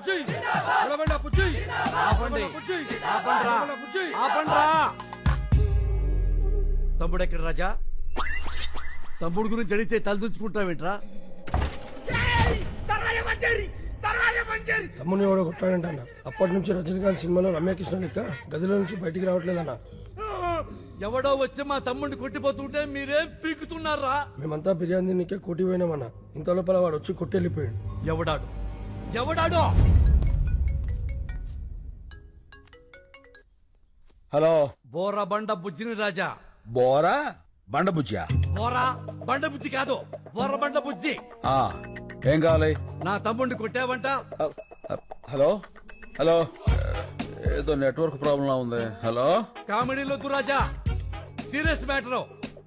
పుచ్చి. ఉడమండ పుచ్చి. ఆపండి. పుచ్చి. ఆపండ్రా. ఉడమండ పుచ్చి. ఆపండ్రా. తమ్ముడు ఎక్కడ రాజా? తమ్ముడు గురించి అడిగితే తలదించుకుంటావేంట్రా? తమ్ముని ఎవడో కొట్టాడంట అన్న అప్పటి నుంచి రజనీకాంత్ సినిమాలో రమ్యకృష్ణ లెక్క గదిలో నుంచి బయటికి రావట్లేదన్న. ఎవడో వచ్చి మా తమ్ముడిని కొట్టిపోతుంటే మీరేం పీకుతున్నారా? మేమంతా బిర్యానీ నీకే కొట్టి పోయినామన్న. ఇంత లోపల వాడు వచ్చి కొట్టి వెళ్ళిపోయాడు ఎవడాడు? ఎవడాడు? హలో. బోర బండ బుజ్జిని రాజా. బోరా బండబుజ్జా బోరా బండ బుజ్జి కాదు బోర బండ బుజ్జి. ఆ, ఏం కావాలి? నా తమ్ముడిని కొట్టావంట. హలో? హలో? ఏదో నెట్వర్క్ ప్రాబ్లం ఉంది. హలో? కామెడీలో రాజా. Serious matter.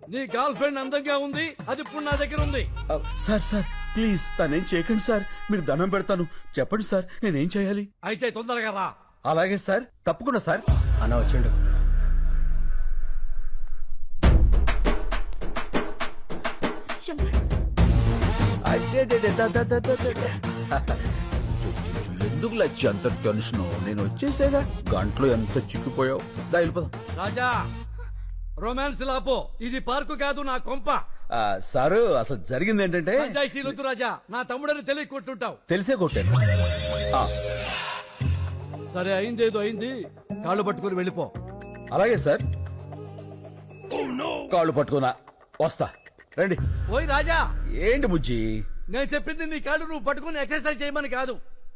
నీ గర్ల్ ఫ్రెండ్ అందంగా ఉంది అది ఇప్పుడు నా దగ్గర ఉంది. Sir sir. ప్లీజ్ తనేం చేయకండి సార్. మీకు దండం పెడతాను. చెప్పండి సార్ నేనేం చేయాలి? అయితే తొందరగా రా. అలాగే సార్ తప్పకుండా సార్. అన్న వచ్చిండు. ఎందుకు లచ్చి అంత టెన్షన్? నేను వచ్చేసేగా. గంటలో ఎంత చిక్కిపోయావు? దా వెళ్ళిపోదాం. రాజా రొమాన్స్ లాపో. ఇది పార్కు కాదు నా కొంప. సారు అసలు జరిగింది ఏంటంటే పంచాయతీలొద్దు రాజా నా తమ్ముడని తెలియ కొట్టుంటావు తెలిసే కొట్టాను. ఆ, సరే అయిందేదో అయింది. కాళ్ళు పట్టుకుని వెళ్ళిపో. అలాగే సార్. కాళ్ళు పట్టుకున్నా. వస్తా. రండి. ఓయ్ రాజా! ఏంటి బుజ్జి? నేను చెప్పింది నీ కాళ్ళు నువ్వు పట్టుకుని ఎక్సర్సైజ్ చేయమని కాదు.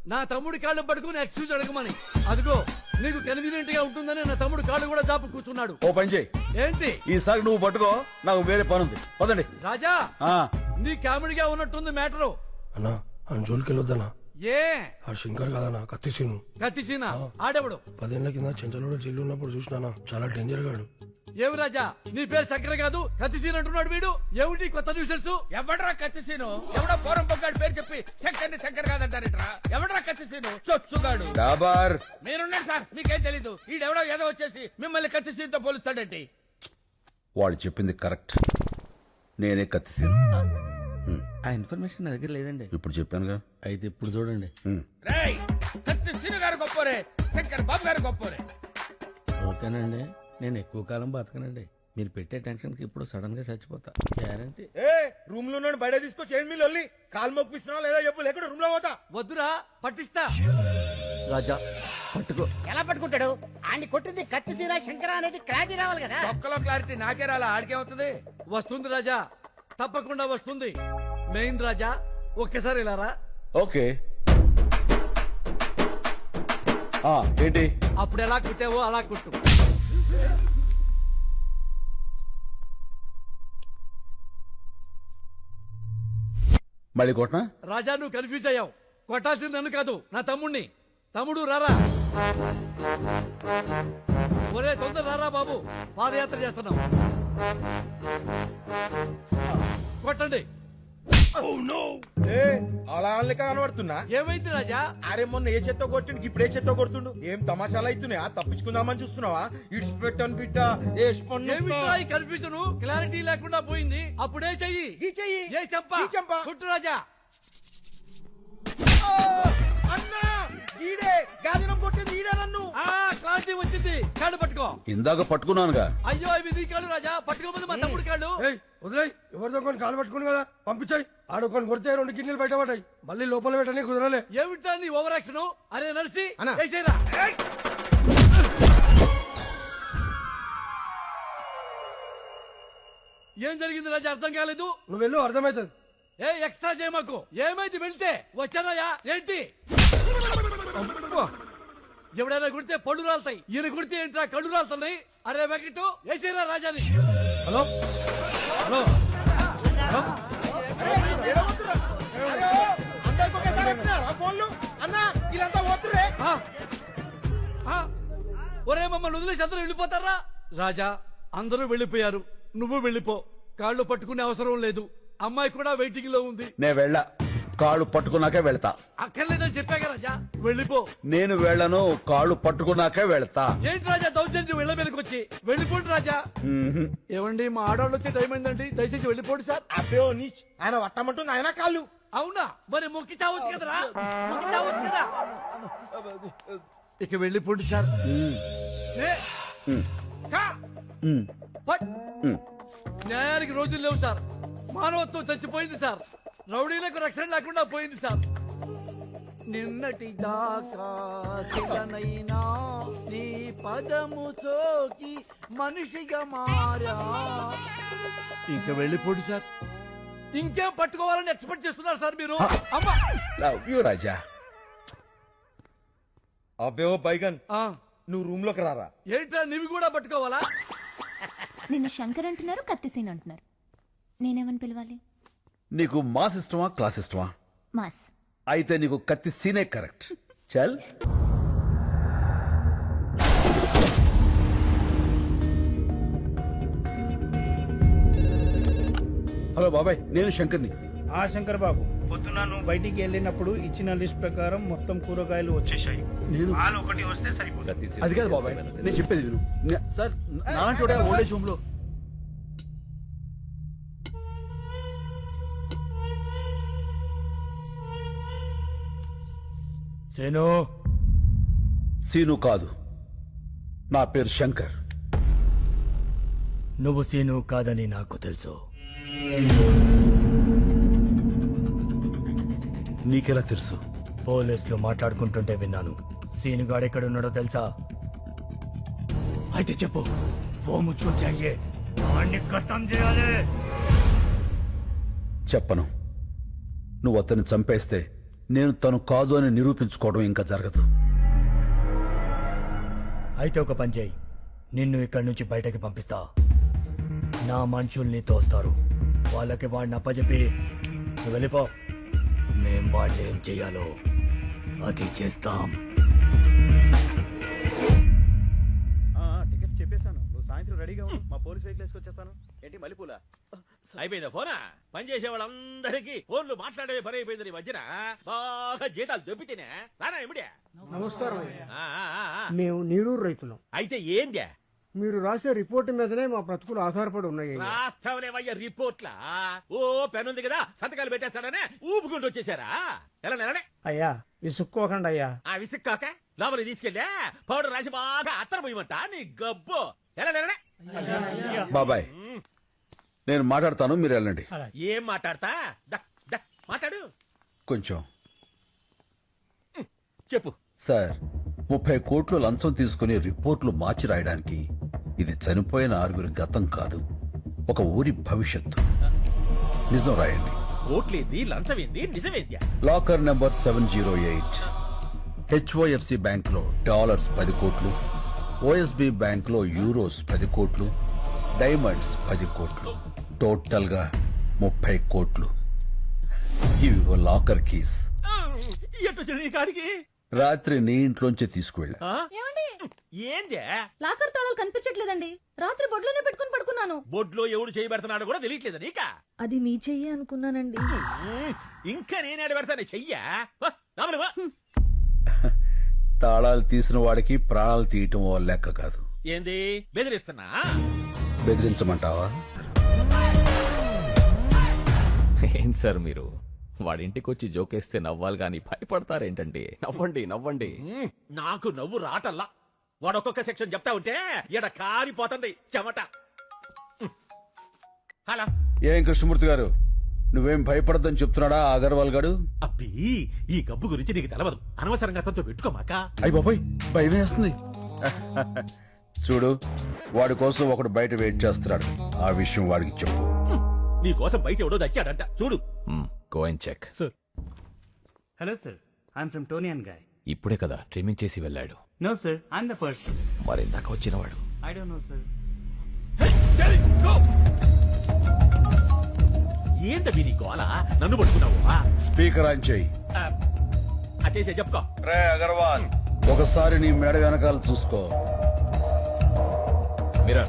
నా తమ్ముడి కాళ్ళు పట్టుకుని ఎక్సర్సైజ్ అడగమని. అదిగో నీకు కన్వీనియంట్గా ఉంటుందని నా తమ్ముడు కాళ్ళు కూడా దాపు కూర్చున్నాడు. ఓ పని చేయి. ఏంటి? ఈసారి నువ్వు పట్టుకో నాకు వేరే పని ఉంది పదండి. రాజా ఆ, నీ కామెడీగా ఉన్నట్టుంది మ్యాటరు. అన్నా ఆయన జోలికి వెళ్ళొద్దన్నా. ఏ? ఆ శంకర్ కాదన్నా కత్తిసీను కత్తిసీనా ఆడెవడు? పదేళ్ళ కింద చెంచలోడు జైలు ఉన్నప్పుడు చూసినానా చాలా డేంజర్ గాడు. ఏమి రాజా? నీ పేరు చక్కెర కాదు కత్తిసీన్ అంటున్నాడు వీడు. ఏమిటి కొత్త న్యూసెన్స్ ఎవడ్రా కత్తిసీను? ఎవడో పోరం పొగ్గాడు పేరు చెప్పి శంకర్ని శంకర్ కాదంటారేట్రా? ఎవడ్రా కత్తిసీను? చొచ్చుగాడు. డాబార్. మీరున్నారు సార్ మీకేం తెలీదు. ఈడెవడో ఏదో వచ్చేసి మిమ్మల్ని కత్తిసీన్తో పోలుస్తాడేంటి? వాళ్ళు చెప్పింది కరెక్ట్. నేనే కత్తిసాను. ఆ ఇన్ఫర్మేషన్ నా దగ్గర లేదండి. ఇప్పుడు చెప్పానుగా? అయితే ఇప్పుడు చూడండి. రేయ్ కత్తిసీను గారు గొప్పోరే శంకర్ బాబు గారు గొప్పోరే ఓకేనండి. నేను ఎక్కువ కాలం బతకనండి. మీరు పెట్టే టెన్షన్కి ఇప్పుడు సడన్గా చచ్చిపోతా. గ్యారంటీ. ఏ రూమ్లో ఉన్నాడు బయట తీసుకొచ్చి ఏం మీరు వెళ్ళి. కాలు మొప్పిస్తున్నావు లేదా చెప్పు లేకుండా రూమ్లో పోతా. వద్దురా పట్టిస్తా. రాజా పట్టుకో. ఎలా పట్టుకుంటాడు? ఆడిని కొట్టింది కత్తిసీర శంకర అనేది క్లారిటీ రావాలి కదా. ఒక్కలో క్లారిటీ నాకే రాలా ఆడికేమవుతుంది? వస్తుంది రాజా తప్పకుండా వస్తుంది. మెయిన్ రాజా ఒక్కసారి ఇలా రా. ఓకే. ఆ, ఏంటి? అప్పుడు ఎలా కుట్టావో అలా కుట్టు. మళ్ళీ కొట్టనా రాజా నువ్వు కన్ఫ్యూజ్ అయ్యావు. కొట్టాల్సింది నన్ను కాదు నా తమ్ముణ్ణి. తమ్ముడు రారా. ఒరే తొందర రారా బాబు. పాదయాత్ర చేస్తున్నాం కొట్టండి. ఏ అలా అల్లక కనబడుతున్నా? ఏమైంది రాజా? అరే మొన్న ఏ చెత్త కొట్టిండు? ఇప్పుడు ఏ చెత్త కొడుతుండు? ఏం తమాషాలు అవుతున్నాయా? తప్పించుకుందామని చూస్తున్నావా? ఇడిచి పెట్టను బిడ్డ ఈ కన్ఫ్యూజన్? క్లారిటీ లేకుండా పోయింది. అప్పుడే చెయ్యి. ఈ చెయ్యి. ఏ చెంప? ఈ చెంప. కుట్టు రాజా. అన్నా ఈడే. గాదినం కొట్టింది ఈడే క్లారిటీ వచ్చింది. కాళ్ళు పట్టుకో. ఇందాక పట్టుకున్నానుగా. అయ్యో ఇవి నీ కాళ్ళు రాజా. పట్టుకోపోతే మా తమ్ముడు కాళ్ళు. ఏయ్ వదిలేయ్. ఎవరితో కొన్ని కాలు పట్టుకుని కదా పంపించాయి. ఆడు కొన్ని కొడితే రెండు కిడ్నీలు బయట పడ్డాయి మళ్ళీ లోపల పెట్టని కుదరలే. ఏమిటా నీ ఓవర్ యాక్షన్ అరే నడిసి అన్నా. వేసేరా. ఏం జరిగింది రాజా? అర్థం కాలేదు. నువ్వు వెళ్ళు అర్థమవుతుంది ఏ ఎక్స్ట్రా చేయమాకు. ఏమైంది? వెళ్తే. వచ్చానయ్యా. ఏంటి. ఎవడైనా కుడితే పళ్ళు రాలుతాయి. ఈయన కుడితే ఏంట్రా కళ్ళు రాలుతున్నాయి? అరే వెంకట వేసేరా రాజాని. హలో? హలో? అన్నా ఒరే మమ్మల్ని వదిలేసి అందరూ వెళ్ళిపోతారా? రాజా అందరూ వెళ్ళిపోయారు. నువ్వు వెళ్ళిపో. కాళ్ళు పట్టుకునే అవసరం లేదు. అమ్మాయి కూడా వెయిటింగ్లో ఉంది. నే వెళ్ళా. కాళ్ళు పట్టుకున్నాకే వెళ్తా. అక్కర్లేదని చెప్పాక రాజా వెళ్ళిపో. నేను వెళ్ళను కాళ్ళు పట్టుకున్నాకే వెళ్తా. ఏంటి రాజా దౌర్జన్యం వెళ్ళ మీదకి వచ్చి వెళ్ళిపోండి రాజా. ఏమండి మా ఆడవాళ్ళు వచ్చే టైం అయిందండి. దయచేసి వెళ్ళిపోండి సార్. అబ్బే ఓ నీచ్. ఆయన వట్టమంటుంది ఆయన కాళ్ళు. అవునా? మరి మొక్కి చావచ్చు కదరా? మొక్కి చావచ్చు కదా? ఇక వెళ్ళిపోండి సార్. ఏ, కా. పట్. న్యాయానికి రోజులు లేవు సార్. మానవత్వం చచ్చిపోయింది సార్. రౌడీలకు రక్షణ లేకుండా పోయింది సార్. నిన్నటి దాకా శిలనైనా నీ పదము సోకి మనిషిగా మారా. ఇంకా వెళ్ళిపోండి సార్. ఇంకేం పట్టుకోవాలని ఎక్స్పెక్ట్ చేస్తున్నారు సార్ మీరు? అమ్మా లవ్ యూ రాజా. అబ్బే ఓ బైగన్ ఆ, నువ్వు రూమ్లోకి రారా? ఏంట్రా నీవి కూడా పట్టుకోవాలా? నిన్ను శంకర్ అంటున్నారు కత్తిసేన్ అంటున్నారు. నేనేమని పిలవాలి? నీకు మాస్ ఇష్టమా క్లాస్ ఇష్టమా? మాస్. అయితే నీకు కత్తి సీనే కరెక్ట్. చల్. హలో బాబాయ్ నేను శంకర్ని. ఆ శంకర్ బాబు. పొద్దున నువ్వు బయటికి వెళ్ళినప్పుడు ఇచ్చిన లిస్ట్ ప్రకారం మొత్తం కూరగాయలు వచ్చేసాయి నేను ఒకటి వస్తే సరిపోతుంది. అది కాదు బాబాయ్ నేను చెప్పేది విను. నే- సార్ నాన్న చూడ ఓల్డేజ్ హోమ్లో సేను సీను కాదు. నా పేరు శంకర్. నువ్వు సీను కాదని నాకు తెలుసు. నీకెలా తెలుసు? పోలీసులు మాట్లాడుకుంటుంటే విన్నాను. సీను గాడు ఎక్కడ ఉన్నాడో తెలుసా? అయితే చెప్పు. వాణ్ణి ఖతం చేయాలి. చెప్పను. నువ్వు అతన్ని చంపేస్తే నేను తను కాదు అని నిరూపించుకోవడం ఇంకా జరగదు. అయితే ఒక పని చేయి. నిన్ను ఇక్కడి నుంచి బయటకి పంపిస్తా. నా మనుషుల్ని తోస్తారు వాళ్ళకి వాడిని అప్పచెప్పి నువ్వు వెళ్ళిపో. మేం వాళ్ళు ఏం చెయ్యాలో అది చేస్తాం. టికెట్స్ చెప్పేశాను. నువ్వు సాయంత్రం రెడీగా ఉండు. మా పోలీస్ వెహికల్ వేసుకొచ్చేస్తాను. ఏంటి మల్లెపూల? అయిపోయిందా ఫోనా? పని చేసే వాళ్ళందరికీ ఫోన్లు మాట్లాడే పని అయిపోయింది నీ మధ్యన. బాగా జీతాలు దొబ్బితేనే. రానా ఇమిడే నమస్కారం ఆ, ఆ, ఆ, ఆ. మేము నీరూరు రైతులం. అయితే ఏందే? మీరు రాసే రిపోర్ట్ మీదనే మా బ్రతుకులు ఆధారపడి ఉన్నాయి రాస్తావులేవయ్య రిపోర్ట్లా? ఓ పెన్ ఉంది కదా సంతకాలు పెట్టేస్తాడనే ఊపుకుంటూ వచ్చేసారా? ఎలా నెలనే అయ్యా విసుక్కోకండి అయ్యా. ఆ విసుక్కాక? లోపలికి తీసుకెళ్ళా? పౌడర్ రాసి బాగా అత్తర పోయమంట నీ గబ్బు. ఎలా నెలనే బాబాయ్ నేను మాట్లాడతాను మీరు వెళ్ళండి. ఏం మాట్లాడతా? దా, దా, మాట్లాడు. కొంచెం. చెప్పు. సార్ ముప్పై కోట్లు లంచం తీసుకుని రిపోర్ట్లు మార్చి రాయడానికి ఇది చనిపోయిన ఆరుగురి గతం కాదు ఒక ఊరి భవిష్యత్తు. నిజం రాయండి. ఓట్లేంది లంచమేంది నిజమేంద్యా locker number seven zero eight. HDFC బ్యాంక్లో డాలర్స్ పది కోట్లు ఓఎస్బి బ్యాంక్లో యూరోస్ పది కోట్లు డైమండ్స్ పది కోట్లు. టోటల్గా ముప్పై కోట్లు. ఇవి లాకర్ కీస్. రాత్రి నీ ఇంట్లోంచి తీసుకువెళ్ళా? ఏమండి? ఏందే? లాకర్ తాళాలు కనిపించట్లేదండి. రాత్రి బొడ్లోనే పెట్టుకుని పడుకున్నాను. బొడ్లో ఎవడు చేయబెడుతున్నాడో కూడా తెలియట్లేదు నీకా? అది మీ చెయ్యి అనుకున్నానండి. ఇంకా నేనేడు పెడతాను చెయ్యా. తాళాలు తీసిన వాడికి ప్రాణాలు తీయటం ఓ లెక్క కాదు. ఏంది? బెదిరిస్తున్నా? బెదిరించమంటావా? ఏం సార్ మీరు? వాడింటికి వచ్చి జోకేస్తే నవ్వాలి గాని భయపడతారేంటండి? నవ్వండి నవ్వండి. నాకు నవ్వు రాటల్లా. వాడు ఒక్కొక్క సెక్షన్ చెప్తా ఉంటే ఈడ కారిపోతుంది చెమట. హలో. ఏం కృష్ణమూర్తి గారు? నువ్వేం భయపడద్దని చెప్తున్నాడా అగర్వాల్ గాడు? అబ్బి ఈ గబ్బు గురించి నీకు తెలవదు. అనవసరంగా తనతో పెట్టుకోమాక. అయ్యి బాబాయ్ భయం వేస్తుంది చూడు వాడి కోసం ఒకడు బయట వెయిట్ చేస్తున్నాడు. ఆ విషయం వాడికి చెప్పు. నీ కోసం బయట ఎవడో దచ్చాడంట. చూడు. Go and check hello sir I'm from Toni and Guy ఇప్పుడే కదా ట్రిమ్మింగ్ చేసి వెళ్ళాడు. No sir I'm the person మరి ఇందాక వచ్చినవాడు. ఐ డోంట్ నో సార్ ఏందవి నీ గోల? నన్ను పట్టుకున్నావు స్పీకర్ ఆన్ చేయి. అచేసే చెప్పుకో. రే అగర్వాల్ ఒకసారి నీ మెడ వెనకాల చూసుకో. మీరా?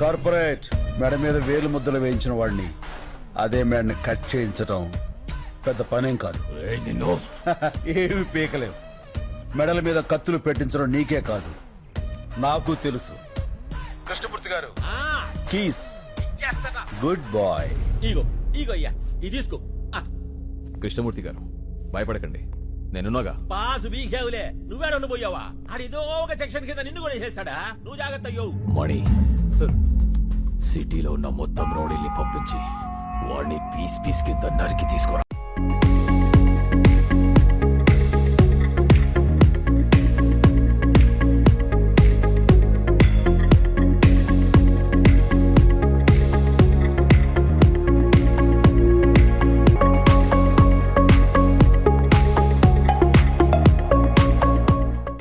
కార్పొరేట్. మెడ మీద వేలు ముద్దలు వేయించిన వాడిని. అదే మెడని కట్ చేయించటం పెద్ద పనేం కాదు. నిన్ను. ఏమి పీకలేవు. మెడల మీద కత్తులు పెట్టించడం నీకే కాదు. నాకు తెలుసు. కృష్ణమూర్తి గారు. ఆ, కీస్. Good boy. ఇగో ఇగో అయ్యా. ఇది తీసుకో. కృష్ణమూర్తి గారు భయపడకండి. నేనున్నాగా. పాసు బీకేవులే నువ్వేడ పోయావా? ఆడిదో ఒక సెక్షన్ కింద నిన్ను కూడా చేస్తాడా నువ్వు జాగ్రత్త అయ్యో. మణి సిటీలో ఉన్న మొత్తం రౌడీల్ని పంపించి వాడిని పీస్ పీస్ కింద నరికి తీసుకురా.